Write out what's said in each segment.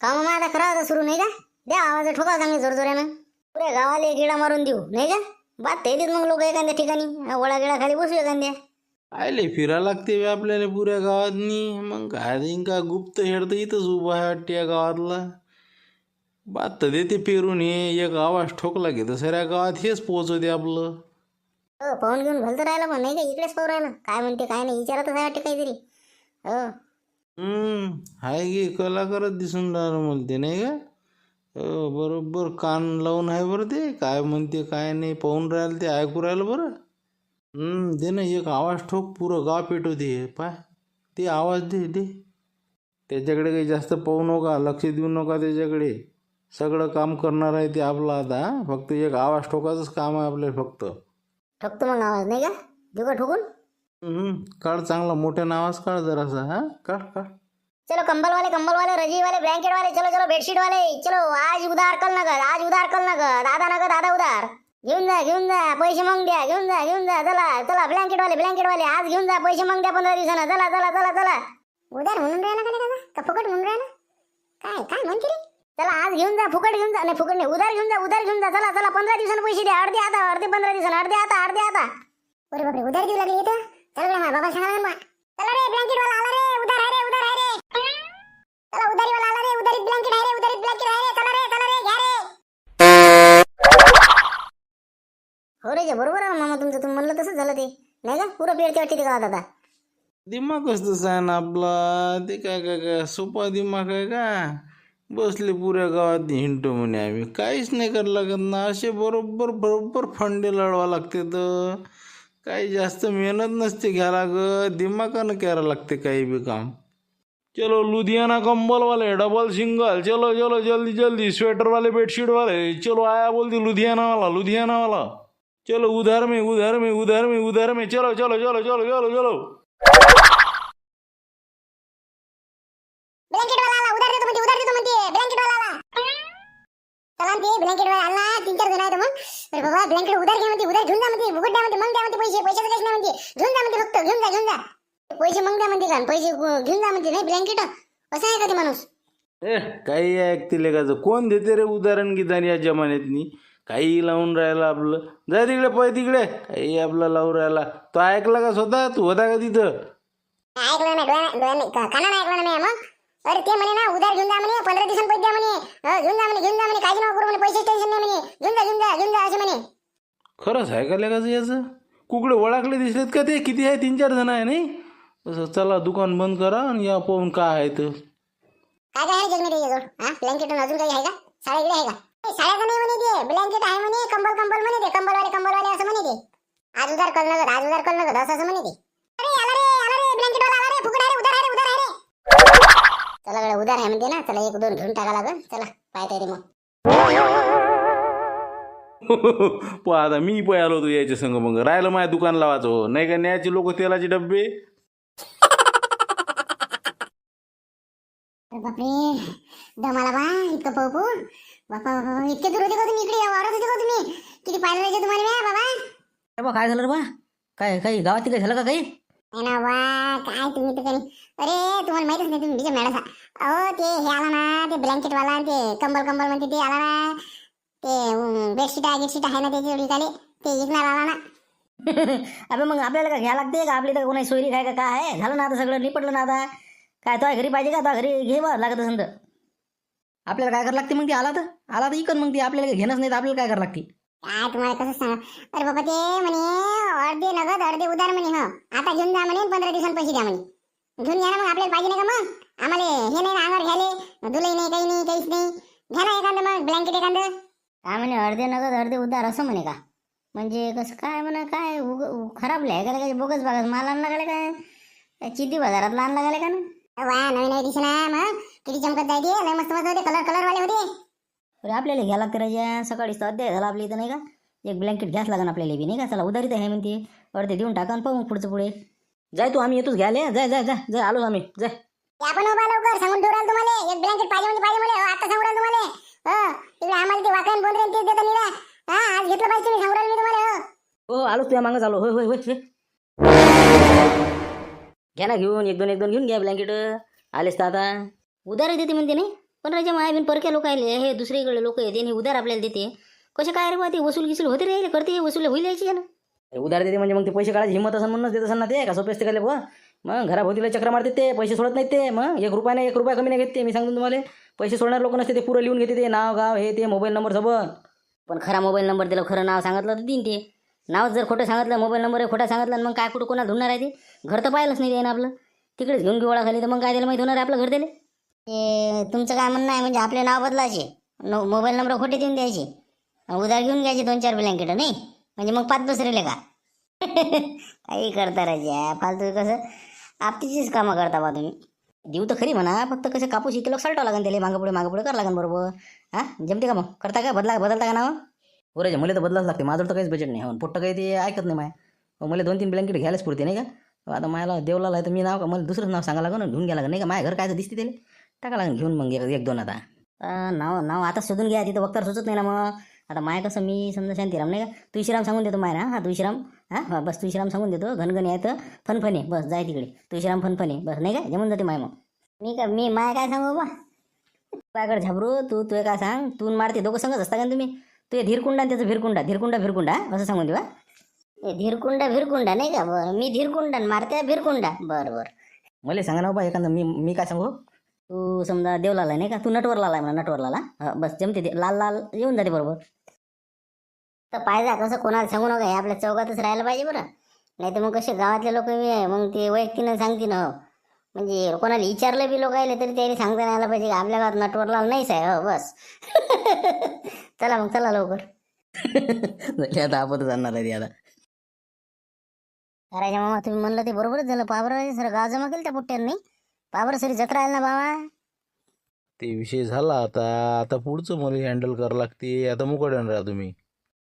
का मग आता सुरू नाही का? द्या आवाज ठोका चांगली जोर जोरानं पुऱ्या गावाला गिडा मारून देऊ नाही का? बात ते मग लोक एखाद्या ठिकाणी वळा गिडा खाली बसू एखाद्या. आले फिरा लागते बे आपल्याला पुऱ्या गावातनी. मग काय देईन का गुप्त हेड तर इथंच उभा आहे वाटते या गावातला. बात तर देते पेरून हे एक आवाज ठोकला की तर सऱ्या गावात हेच पोहोचवते आपलं. हो पाहून घेऊन भलतं राहिलं पण नाही का? इकडेच पाहू राहिलं. काय म्हणते काय नाही विचारतच आहे वाटते काहीतरी. हो. हाय गे कलाकारच दिसून राहिलं मला ते नाही का? बरोबर कान लावून आहे बरं ते काय म्हणते काय नाही पाहून राहिलं ते ऐकू राहिलं बरं. दे ना एक आवाज ठोक पुरं गाव पेटवते पाय ते आवाज दे दे. त्याच्याकडे काही जास्त पाहू नका लक्ष देऊ नका त्याच्याकडे. सगळं काम करणार आहे ते आपलं आता फक्त एक आवाज ठोकाचंच काम आहे आपल्याला फक्त. ठोकतो मग आवाज नाही का? देऊ का ठोकून? काढ चांगला मोठ्यानं आवाज काढ जरासा हा? काढ काढ. चलो कंबल वाले कंबल वाले रजी वाले ब्लैंकेट वाले चलो चलो बेडशीट वाले चलो आज उधार कल नगद आज उधार कल नगद दादा नगद दादा उधार. घेऊन जा घेऊन जा पैसे मग द्या घेऊन जा घेऊन जा चला चला ब्लँकेट वाले ब्लँकेट वाले आज घेऊन जा पैसे मग द्या पंधरा दिवसानं चला चला चला चला. उधार म्हणून राहिला का दादा? का फुकट म्हणून राहिला? काय काय म्हणते रे? चला आज घेऊन जा फुकट घेऊन जा नाही फुकट नाही उधार घेऊन जा उधार घेऊन जा चला चला पंधरा दिवसानं पैसे द्या अर्धे आता अर्धे पंधरा दिवसानं अर्धे आता अर्धे आता. अरे बापरे उधार देऊ लागले इथं? चल रे माझ्या बाबा सांगा ना चला रे ब्लँकेट वाला आला रे उधार आहे रे उधार आहे रे. चला उधारी वाला आला रे उधारीत ब्लँकेट आहे रे उधारीत ब्लँकेट आहे रे. चला रे चला रे घ्या रे. हो रे जे बरोबर आहे मामा तुमचं तुम्ही म्हणलं तसंच झालं ते. नाही का? पुरं पेरते वाटते ते गावात आता. दिमागच तसा आहे ना आपला? ते काय काय काय सोपा दिमाग आहे का? बसले पुऱ्या गावात हिंडतो म्हणे आम्ही. काहीच नाही करायला लागत ना. असे बरोबर बरोबर फंडे लढवा लागते तर. काही जास्त मेहनत नसते घ्यायला ग. दिमागानं करायला लागते काही बी काम. चलो लुधियाना कंबल वाले डबल सिंगल चलो चलो जल्दी जल्दी. स्वेटर वाले बेडशीट वाले चलो आया बोलती लुधियाना वाला लुधियाना वाला चलो उधार में उधार में उधार में उधार में. चलो चलो चलो चलो चलो चलो ब्लँकेट वाला आला उधार देतो म्हणते उधार देतो म्हणते ब्लँकेट वाला आला चला ते ब्लँकेट वाला आला तीन चार जण आहेत मग. अरे बाबा ब्लँकेट उधार घ्या म्हणते उधार घेऊन जा म्हणते फुकट द्या म्हणते मग द्या म्हणते पैसे पैशाचं काहीच नाही म्हणते? घेऊन जा म्हणते फक्त घेऊन जा घेऊन जा. पैसे मग द्या म्हणते का? पैसे घेऊन जा म्हणते नाही ब्लँकेट असं आहे का ते माणूस? ए काही ऐकते लेखाचं कोण देते रे उदाहरण गिदान या जमान्यातनी? काही लावून राहिला आपलं. जा तिकडे पळ तिकडे. काही आपला लावून राहिला. तो ऐकला का स्वतः? तू होता का तिथं? ऐकलं नाही डोळ्या का- कानानं ऐकलं नाही मग? अरे ते म्हणे ना उधार घेऊन जा म्हणे पंधरा दिवसांनी पैसे द्या म्हणे. घेऊन जा म्हणे घेऊन जा म्हणे काळजी नको करू म्हणे पैसे टेन्शन नाही म्हणे. घेऊन जा घेऊन जा घेऊन जा असे म्हणे. खरंच आहे का लेखाचं याचं? कुकडे ओळखले दिसलेत का ते? किती आहे? तीन चार जण आहे नाही? तसं चला दुकान बंद करा आणि या पाहून काय आहे तर काय काय आहे जगणे त्याच्याजवळ हा? ब्लँकेट अजून काही आहे का? साड्या इकडे आहे का? ए, साड्याचं नाही म्हणे ते. ब्लँकेट आहे म्हणे कंबल कंबल म्हणे ते. कंबलवाले कंबलवाले असं म्हणे ते. आज उधार कल नगद आज उधार कल नगद असं असं म्हणे ते अरे आला रे आला रे ब्लँकेट वाला आला रे फुकट आहे रे उधार आहे रे उधार आहे रे चला गड्या उधार आहे म्हणते ना चला एक दोन घेऊन टाका लागल. चला पाहता येते मग. पण आता मी पण आलो होतो याच्या संग मग. राहिलं माझ्या दुकान लावायचं हो. नाही का न्यायचे लोक तेलाचे डब्बे? अरे बापरे दमाला बा इतकं पाहू पाहू. बापा बापा इतके दूर होते का तुम्ही इकडे? वावरत होते का तुम्ही? किती पाहिलं पाहिजे तुम्हाला म्या, बाबा? अरे बा काय झालं रे बा? काय काही गावात काही झालं का काही? ना वा काय तुम्ही तर अरे तुम्हाला माहितच नाही तुम्ही मॅडम अहो ते हे आला ना ते ब्लँकेट वाला ते कंबल कंबल म्हणते ते आला ना. ते बेडशीट आहे गिडशीट आहे ना त्याची विकाले ते विकणार आला ना. अबे मग आपल्याला का घ्या लागते का? आपली तर कोणी सोयरी काय का काय? आहे झालं ना आता सगळं निपटलं ना आता. काय तो घरी पाहिजे का? तो घरी घे बा लागत असेल तर. आपल्याला काय करावं लागते मग ती? आला तर आला तर इकन मग ती आपल्याला घेणंच नाही तर आपल्याला काय करावं लागते? काय तुम्हाला कसं सांगा? अरे बाबा ते म्हणे अर्धे नगद अर्धे उधार म्हणे हा. आता घेऊन जा म्हणे पंधरा दिवसांनी पैसे द्या म्हणे. घेऊन या ना मग आपल्याला पाहिजे नाही का मग? आम्हाला हे नाही ना अंगावर घ्यायले. दुलही नाही काही नाही काहीच नाही. घ्या ना एखादं मग ब्लँकेट एखादं. काय म्हणे अर्धे नगद अर्धे उधार असं म्हणे का? म्हणजे कसं काय म्हणा काय उग खराब लिहाय का काय बोगस बागस? माल आणला काय? काय चिद्दी बाजारात आणला काय का ना वा नवीन नवीन दिसे ना मग. किती चमकत जायचे लय मस्त मस्त होते कलर कलर वाले होते. अरे आपल्याला घ्या लागते राजा. सकाळीच तर अध्याय झाला आपल्या इथं नाही का? एक ब्लँकेट घ्यास लागन आपल्याला बी नाही का? चला उधारी आहे म्हणते. अर्धे देऊन टाका आणि पाहू पुढचं पुढे. जाय तू आम्ही येतोच घ्यायला. जाय जाय जाय जाय आलो आम्ही. जाय. आपण लवकर सांगून ठेवू राहिलो तुम्हाला. एक ब्लँकेट पाहिजे म्हणजे पाहिजे मला. आता सांगू तुम्हाला. हो तिकडे आम्हाला ते वाकण बोंद्रे ते देतो निरा हा आज घेतलं पाहिजे तुम्ही सांगू मी तुम्हाला हो. हो आलो तुझ्या मागं होय होय होय होय. घ्या ना घेऊन एक दोन एक दोन घेऊन घ्या ब्लँकेट आलेस तर आता. उधारी देते म्हणते नाही? पण राजा मायाबीन परक्या लोक आले हे दुसरीकडे लोक येते आणि उधार आपल्याला देते. कसे काय रे बा ते वसूल गिसूल होते रे करते वसूल होईल यायची ना उधार देते म्हणजे मग ते पैसे काढायची हिंमत असं म्हणूनच देत ना ते का सोपे असते का मग घराभोवतीला चक्र मारते ते पैसे सोडत नाहीत ते मग एक रुपयाने एक रुपया कमी नाही घेते मी सांगतो तुम्हाला. पैसे सोडणार लोक नसते ते पुरं लिहून घेते ते नाव गाव हे ते मोबाईल नंबर सबन. पण खरा मोबाईल नंबर दिला खरं नाव सांगितलं तर देईन ते. नाव जर खोटं सांगितलं मोबाईल नंबर खोटा सांगितलं आणि मग काय कुठं कोणाला ढूंढणार आहे ते? घर तर पाहिलंच नाही त्यानं आपलं. तिकडेच घेऊन गोळा खाली तर मग काय त्याला माहिती होणार आहे आपलं घर दिले ते तुमचं काय म्हणणं आहे? म्हणजे आपले नाव बदलायचे. नो मोबाईल नंबर खोटे देऊन द्यायचे. उधार घेऊन घ्यायचे दोन चार ब्लँकेट नाही? म्हणजे मग पाच बसरेले का? काही करता राजा फालतू कसं? आपतीचीच कामं करता बा तुम्ही. देऊ तर खरी म्हणा फक्त कसं कापूस इथे लोक सालटावं लागेल त्याला मागं पुढे मागं पुढे करावं लागेल बरोबर. हा? जमते का मग? करता का? बदला बदलता का नाव? बरं हो मला तर बदलाच लागते. माझं तर काहीच बजेट नाही. हो पोट्ट काही ते ऐकत नाही माय. हो, मला दोन तीन ब्लँकेट घ्यायलाच पुरते नाही का? आता मला देवला तर मी नाव का मला दुसरंच नाव सांगा लागेल घेऊन घ्या लागेल नाही का? माझ्या घर काय दिसते त्याला. टाका लागेल घेऊन मग एक एक दोन आता. नाव नाव आता शोधून घ्या तिथं वक्तार सुचत नाही ना मग. आता माय कसं मी समजा शांतीराम नाही का? तुळशीराम सांगून देतो माय ना हा तुळशीराम हा बस तुळशीराम सांगून देतो. घनघन आहे तर फनफने बस जाय तिकडे. तुळशीराम फनफने बस नाही का? जमून जाते माय मग. मी का मी माय काय सांगू बा? काय झाबरू तू तू काय सांग तू मारते दोघं सांगत असता का तुम्ही? तू हे धीरकुंडा आणि त्याचं भिरकुंडा धीरकुंडा भिरकुंडा असं सांगून देवा ए, धीरकुंडा भिरकुंडा नाही का? बरं मी धीरकुंडा आणि मारत्या भिरकुंडा बरं बरं. मला सांगा ना हो बा एखादं मी मी काय सांगू? तू समजा देवलाला नाही का? तू नटवरला आहे म्हणा नटवरला हा, बस जमते ते. लाल लाल येऊन जाते बरोबर. तर पाहिजे कसं कोणाला सांगू नका हे आपल्या चौकातच राहायला पाहिजे बरं. नाही तर मग कसे गावातले लोक मग ते वैयक्तीनं सांगतील हो. म्हणजे कोणाला विचारलं बी लोक आले तरी त्याने सांगता नाही आलं पाहिजे की आपल्या गावात नटवरलाल नाहीच आहे हो बस. चला मग चला लवकर. आता आपत जाणार आहे आता. राजा मामा तुम्ही म्हणलं ते बरोबरच झालं. पाबर सर गाव जमा केलं त्या पुट्ट्यानं? पाबर सरी जत्रा आली ना बाबा ते विषय झाला आता. आता पुढचं मला हँडल करावं लागते. आता मुकडून राहा तुम्ही.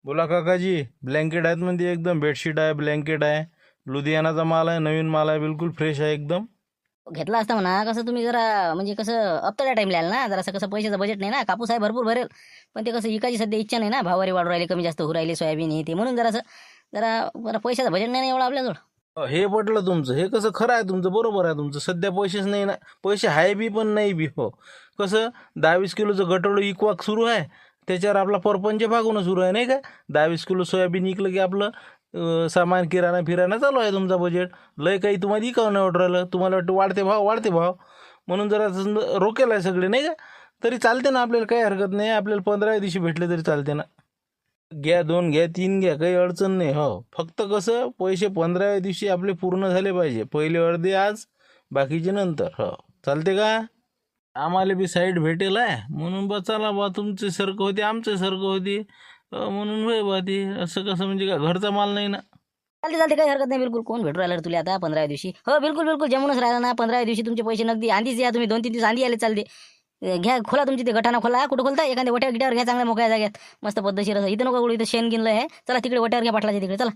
बोला काकाजी ब्लँकेट आहेत म्हणजे एकदम. बेडशीट आहे ब्लँकेट आहे. लुधियानाचा माल आहे नवीन माल आहे बिलकुल फ्रेश आहे एकदम. घेतला असता म्हणा. कसं तुम्ही जरा म्हणजे कसं अपत्या टाईमला आलं ना? जरा असं कसं पैशाचं बजेट नाही ना? कापूस आहे भरपूर भरेल. पण ते कसं इकायची सध्या इच्छा नाही ना? भावारी वाढू राहिले कमी जास्त होऊ राहिले सोयाबीन हे ते. म्हणून जरासं जरा जरा पैशाचं बजेट नाही ना एवढं आपल्याजवळ? हे पटलं तुमचं हे कसं खरं आहे तुमचं बरोबर आहे तुमचं. सध्या पैसेच नाही ना पैसे आहे बी पण नाही बी हो. कसं दहावीस किलोचं गटोळं इकवाक सुरू आहे त्याच्यावर आपला परपंच भागवणं सुरू आहे नाही का? दहावीस किलो सोयाबीन इकलं की आपलं सामान किराणा फिराणा चालू आहे तुमचा बजेट लय काही तुम्हाला इकावं नाही वाटू राहिलं. तुम्हाला वाटतं वाढते भाव वाढते भाव. म्हणून जरा समजा रोकेल आहे सगळे नाही का? तरी चालते ना आपल्याला काही हरकत नाही. आपल्याला पंधरा दिवशी भेटले तरी चालते ना. घ्या दोन घ्या तीन घ्या काही अडचण नाही. हो. फक्त कसं पैसे पंधराव्या दिवशी आपले पूर्ण झाले पाहिजे. पहिले अर्धे आज बाकीचे नंतर. हो. चालते का? आम्हाला बी साईड भेटेल आहे म्हणून बा चला बा तुमचे सारखं होते आमचे सारखं होते. म्हणून होय बा ते. असं कसं म्हणजे का घरचा माल नाही ना. चालते चालते. काही हरकत नाही. बिलकुल कोण भेटू राहिलं रे तुला आता पंधराव्या दिवशी? हो बिलकुल बिलकुल. जमूनच राहिला ना. पंधराव्या दिवशी तुमचे पैसे नगदी आधीच या. तुम्ही दोन तीन दिवस आधी आले चालते. घ्या खोला तुमची ते गटाना खोला. कुठं खोलता एखाद्या वट्यावर गिटावर घ्या चांगल्या मोकळ्या जाग्यात मस्त पद्धतशीर असं. इथं नको गोळी इथं शेण गिनलं आहे चला तिकडे वट्यावर घ्या पाटलाच्या तिकडे. चला.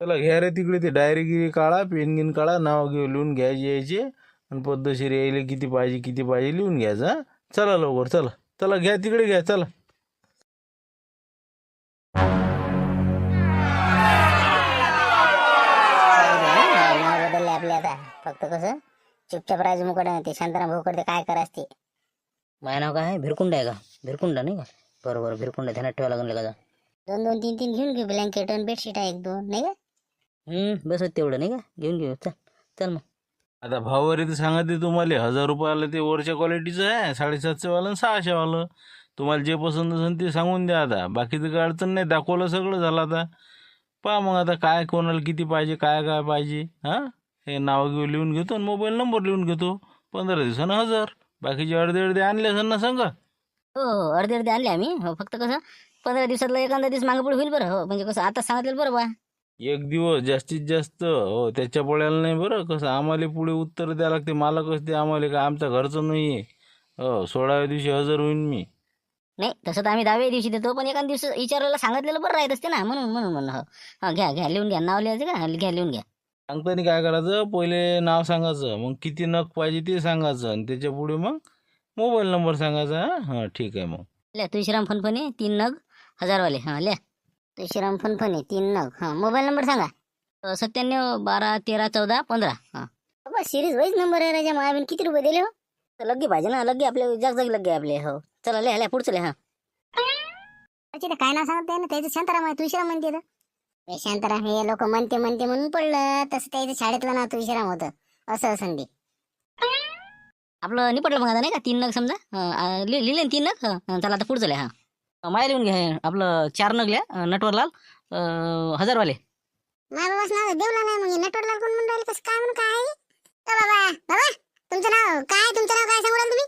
चला घ्या रे तिकडे ते डायरी गिरी काढा पेन गिन काढा नाव घेऊ लिहून घ्यायचे यायचे आणि पद्धतशीर यायले किती पाहिजे किती पाहिजे लिहून घ्यायचं हा. चला लवकर चला. चला घ्या तिकडे घ्या चला. नाव बदलले आपले आता. फक्त कसं? चुपचाप राजू मुकडे ते शांताराम भाऊकडे काय करायचं ते? माझं नाव काय आहे? भिरकुंड आहे का? भिरकुंड नाही का? बरं बरं भिरकुंड ध्यानात ठेवा लागेल का दोन दोन तीन तीन घेऊन घेऊ ब्लँकेट आणि बेडशीट आहे एक दोन नाही का? हम्म बस तेवढं नाही का? घेऊन घेऊ. चल चल मग. आता भाववारी तर सांगते तुम्हाला हजार रुपयाला ते वरच्या क्वालिटीचं आहे साडेसातशेवालं आणि सहाशेवालं तुम्हाला जे पसंत असेल ते सांगून द्या आता. बाकीचं काय अडचण नाही दाखवलं सगळं झालं आता. पहा मग आता काय कोणाला किती पाहिजे काय काय पाहिजे हां? हे नाव घेऊ लिहून घेतो आणि मोबाईल नंबर लिहून घेतो. पंधरा दिवसानं हजार. बाकीचे अर्धे अर्धे आणले असेल ना सांगा? हो हो अर्धे अर्धे आणले आम्ही. हो फक्त कसं पंधरा दिवसातला एखादा दिवस मागं पुढे होईल बरं. हो म्हणजे कसं आता सांगितलं बरं बा. एक दिवस जास्तीत जास्त हो त्याच्या पळ्याला नाही बरं. कसं आम्हाला पुढे उत्तर द्यावं लागते मला कसं ते आम्हाला काय आमच्या घरचं नाही आहे हो सोळाव्या दिवशी हजर होईन मी. नाही तसं तर आम्ही दहाव्या दिवशी देतो पण एखाद दिवस विचारायला सांगितलेलं बरं राहत असते ना म्हणून म्हणून म्हणून हो. हा घ्या घ्या लिहून घ्या नाव लिहायचं का? घ्या लिहून घ्या. सांगताना काय करायचं? पहिले नाव सांगायचं. मग किती नग पाहिजे ते सांगायचं. आणि त्याच्या पुढे मग मोबाईल नंबर सांगायचा. हां हां ठीक आहे मग. लिहा तुळशीराम फनफने तीन नग हजारवाले. हां लिहा तुळशीराम फनफने तीन नग. हा मोबाईल नंबर सांगा. सत्त्याण्णव बारा तेरा चौदा पंधरा. हां. बाबा सिरीज वाईज नंबर आहे राजा. महाबीन किती रुपये दिले हो? तर लग्गे पाहिजे ना. लग्गे आपले जागजागी लग्गे आपले. हो. चला ले आल्या पुढचं ले हा. त्याचे ते काय नाव सांगते ना? त्याचं शांताराम आहे. तुळशीराम म्हणते तर. शांताराम हे लोक म्हणते म्हणते म्हणून पडलं. तसं त्याचं शाळेतलं नाव तुळशीराम होतं. असं असं ते आपलं निपटलं मग आता नाही का? तीन नग समजा? अं, अं, लि- लिहिले ना तीन नग? हं, चला आता पुढचं लिहा हा. माया लिहून घ्या हे. आपलं चार नग लिहा अं, नटवरलाल अं, हजारवाले. माझ्या बाबाच नाव देवला नाही मग नेटवर्कला कोण म्हणून राहिलं? कसं काय म्हणून काय? आहे? ओ बाबा बाबा तुमचं नाव काय? तुमचं नाव काय सांगू राहिले तुम्ही?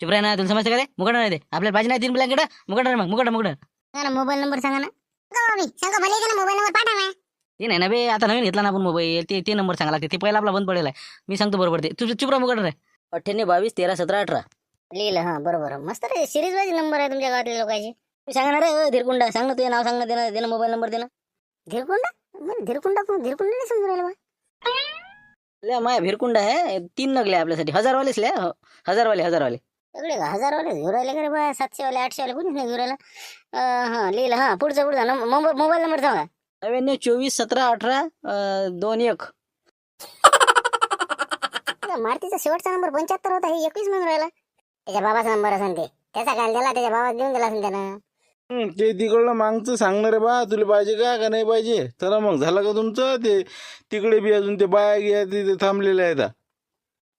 चुप राही ना तुला समजतं का ते मुकड नाही ते. आपल्याला पाहिजे नाही तीन ब्लँकेट मुकड मग मुकड मुकड सांगा ना मोबाईल नंबर सांगा ना. मी सांगा भले का ना मोबाईल नंबर पाठवा. ना. ते नाही ना बे आता नवीन घेतला ना आपण मोबाईल ते ते नंबर सांगा लागते. ते पहिला आपला बंद पडेल आहे. मी सांगतो बरोबर ते. तुझं चुप राहा मुकड रे अठ्ठ्याण्णव बावीस तेरा सतरा अठरा. लिहिलं हा बरोबर. मस्त रे सिरीज वाईज नंबर आहे तुमच्या गावातल्या लोकांचे. मी सांगा ना रे धीरकुंडा. सांग ना तुझे नाव सांग ना दे दे ना मोबाईल नंबर दे ना धीरकुंडा? बरं, धीरकुंडा कोण? धीरकुंडा नाही समजून राहिलं बा. ले माया भिरकुंड आहे. तीन नगले आपल्यासाठी. हजारवालेच ले हो. हजारवाले हजारवाले. सगळे हजार वाले घेऊन राहिले का रे बा सातशे वाले आठशे वाले कोणीच नाही घेऊन राहिलं? अं, हा लिहिलं हा पुढचं पुढचं नंबर मोबाईल मोबाईल नंबर सांगा. नव्याण्णव चोवीस सतरा अठरा दोन एक. मारुतीचा शेवटचा नंबर पंच्याहत्तर होता हे एकवीस म्हणून राहिला. त्याच्या बाबाचा नंबर असेल ते. त्याचा काल दिला त्याच्या बाबा देऊन दिला असेल त्यानं. हं, ते तिकडलं मागचं सांगणार आहे बा तुला पाहिजे का का नाही पाहिजे? चला मग झालं का तुमचं? ते तिकडे बी अजून ते बाया गिया तिथे थांबलेले आहेत.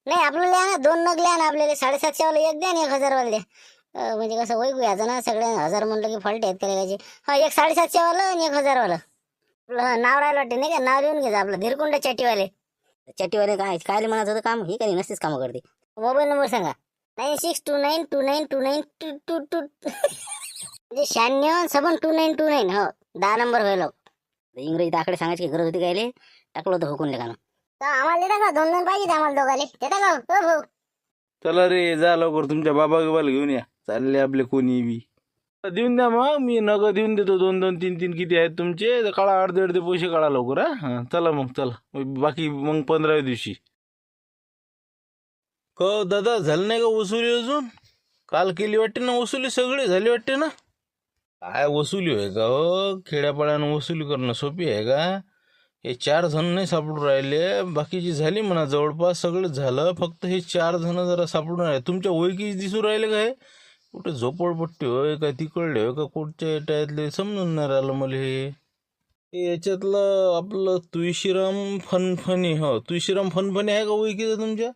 नाही आपल्याला लिहा ना दोन नग लिहा ना आपल्याला साडेसातशे वाले एक द्या आणि एक हजार वाले द्या. म्हणजे कसं वैगू याचं ना सगळे हजार म्हणलं की फॉल्ट आहेत त्याला हा एक साडेसातशे वालं आणि एक हजार वालं. आपलं नाव राहिलं वाटते नाही का? नाव लिहून घ्यायचं आपलं धीरकुंड चटीवाले. चट्टीवाले काय काय म्हणत होतं काम? हे काही नसतेच कामं करते. मोबाईल नंबर सांगा. Nine six two nine two nine two nine two two two. म्हणजे शहाण्णव सबन टू नाईन टू नाईन हो. दहा नंबर व्हायला इंग्रजी इंग्रजीत आकडे सांगायची गरज होती काय टाकलं होतं हुकून लेखानं. तर आम्हाला देता का दोन दोन पाहिजे आम्हाला दोघाले. देता का हो भाऊ चला रे जा लवकर तुमच्या बाबा गिबाला घेऊन या. चालले आपले कोणी बी. देऊन द्या मग मी नग देऊन देतो दोन दोन तीन तीन किती आहेत तुमचे. तर काढा अर्धे अर्धे पैसे काढा लवकर हा. चला मग चला. बाकी मग पंधराव्या दिवशी. क दादा झालं नाही का वसुली अजून? काल केली वाटते ना वसुली? सगळी झाली वाटते ना? काय वसुली आहे का हो खेड्यापाड्यानं वसुली करणं सोपी आहे का? हे चार जण नाही सापडून राहिले. बाकीची झाली म्हणा जवळपास सगळं झालं. फक्त हे चार जण जरा सापडून राहिले. तुमच्या ओळखी दिसून राहिले काय? कुठे झोपडपट्टी होय का तिकडले होय का कुठच्या टायतले समजून नाही राहिलं मला हे. याच्यातलं आपलं तुळशीराम फनफनी हो तुळशीराम फनफनी आहे का ओळखीचं तुमच्या?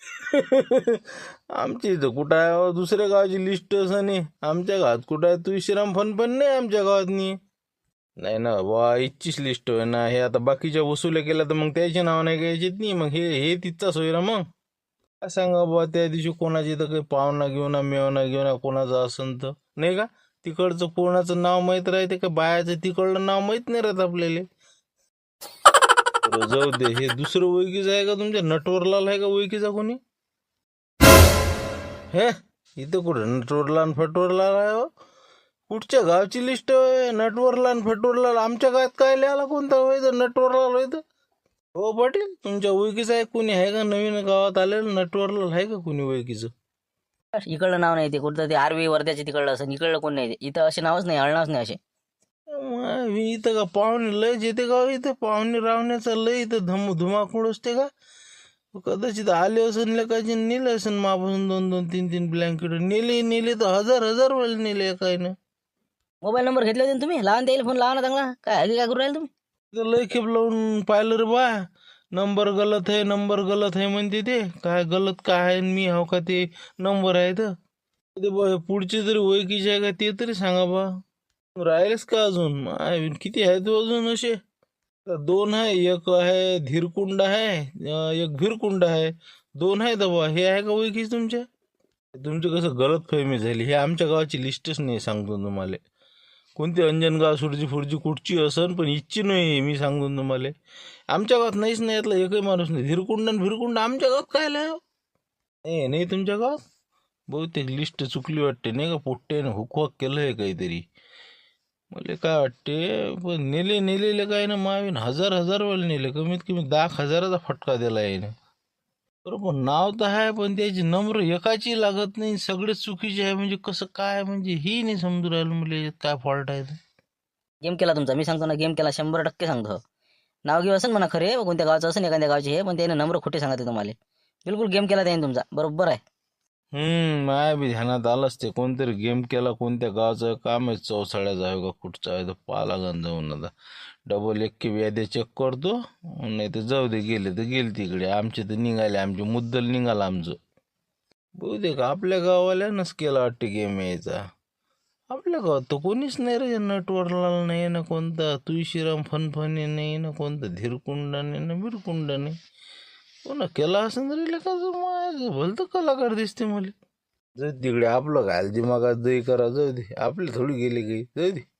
आमच्या इथं कुठं आहे? हो? दुसऱ्या गावाची लिस्ट असं नाही. आमच्या गावात कुठं आहे? तुळशीराम फनफन नाही आमच्या गावात नाही नाही ना बा इच्छीच लिस्ट होय ना. हे आता बाकीच्या वसुल्या केल्या तर मग त्याचे नाव नाही घ्यायचे नाही. मग हे हे तिथचाच होईल ना मग. काय सांगा बुवा त्या दिवशी कोणाची तर काही पाहुणा घेऊन मेवना घेऊन कोणाचं असन तर. नाही का? तिकडचं कोणाचं नाव माहीत राहते का? बायाचं तिकडलं नाव माहीत नाही राहत आपल्याला. जाऊ दे. हे दुसरं ओळखीचं आहे का तुमच्या? नटवरलाल आहे का ओळखीचा कोणी? हे? इथं कुठं? नटवरलाल फटवरलाल आहे हो? कुठच्या गावची लिस्ट? आहे नटवरलाल फटवरलाल आमच्या गावात काय लिहायला कोणता नटवरलाल होय तर हो पाटील तुमच्या ओळखीचं आहे कोणी? आहे का नवीन गावात आलेलं? नटवरलाल आहे का कोणी ओळखीचं? इकडलं नाव नाही ते कुठं ते आरवी वर्ध्याचे तिकडलं असं इकडलं कोण नाही ते. इथं असे नावच नाही अळनावच नाही असे. मी इथं का पाहुणे? लय येते का इथं पाहुणे रावण्याचा लय इथं धम धुमाकूळ असते का? कदाचित आले असून लेकाचे नेले असून मापासून दोन दोन तीन तीन ब्लँकेट नेले नेले तर हजार हजार वेळ नेले काय ना मोबाईल नंबर घेतले होते ना तुम्ही? लहान द्यायला फोन लावा ना चांगला. काय हल्ली काय करू राहिले तुम्ही? इथं लय खेप लावून पाहिलं रे बा. नंबर गलत आहे नंबर गलत आहे म्हणते ते. काय गलत काय आहे आणि मी हो का ते नंबर आहे तर ते बा पुढचे तरी ओळखीचे आहे का ते तरी सांगा बा. राहिलेस का अजून? माय, किती आहे तू हो अजून असे? दोन आहे एक आहे धीरकुंड आहे अं, एक भिरकुंड आहे. दोन आहे दबा हो हे आहे का ओळखीच तुमच्या तुमचे कसं गलत फेमी झाली. हे आमच्या गावाची लिस्टच नाही सांगतो तुम्हाला. कोणती अंजनगाव सुरजी फुरजी कुठची असन पण इच्छी नाही मी सांगून तुम्हाला. आमच्या गावात नाहीच नाही यातला एकही माणूस नाही. धिरकुंड आणि भिरकुंड आमच्या गावात काय आलं नाही नाही तुमच्या गावात? बहुतेक लिस्ट चुकली वाटते नाही का? पोट्ट्याने हुकवाक केलं आहे काहीतरी. मला काय वाटते पण नेले नेलेले काय ना मावीन? हजार हजार नेले. कमीत कमी दहा हजाराचा फटका दिला आहे बरोबर. नाव तर आहे पण त्याची नम्र एकाची लागत नाही. सगळेच चुकीचे आहे. म्हणजे कसं काय? म्हणजे ही नाही समजून राहिलं मुले याच्यात काय फॉल्ट आहे ते. गेम केला तुमचा. मी सांगतो ना गेम केला शंभर टक्के सांगतो. नाव घेऊ असेल म्हणा खरे कोणत्या गावचं असेल एखाद्या गावचे हे पण त्याने नम्र खोटे सांगते तुम्हाला. बिलकुल गेम केला त्याने तुमचा. बरोबर आहे. हम्म माया बी ध्यानात आलंच ते. कोणतरी गेम केला कोणत्या गावाचं काम आहे चौसाळ्याचा आहे का कुठचा आहे तर पाला लागन जाऊन आता. डबल एक की याद्या चेक करतो नाही तर जाऊ दे गेले तर गेले तिकडे. आमचे तर निघाले आमचे मुद्दल निघालं आमचं. बहुतेक आपल्या गावाल्यानंच केला वाटते गेम यायचा. आपल्या गावात तर कोणीच नाही रे नटवरलाल नाही ना कोणता तुळशीराम फनफने नाही ना कोणता धीरकुंड नाही ना बिरकुंड नाही कोणा केला असं तरी लेखाचं भल तर कलाकार दिसते मला. जाऊ तिकडे आपलं घाल दिमागात दही करा जाऊ दे. आपले थोडी गेले काही जाऊ दे.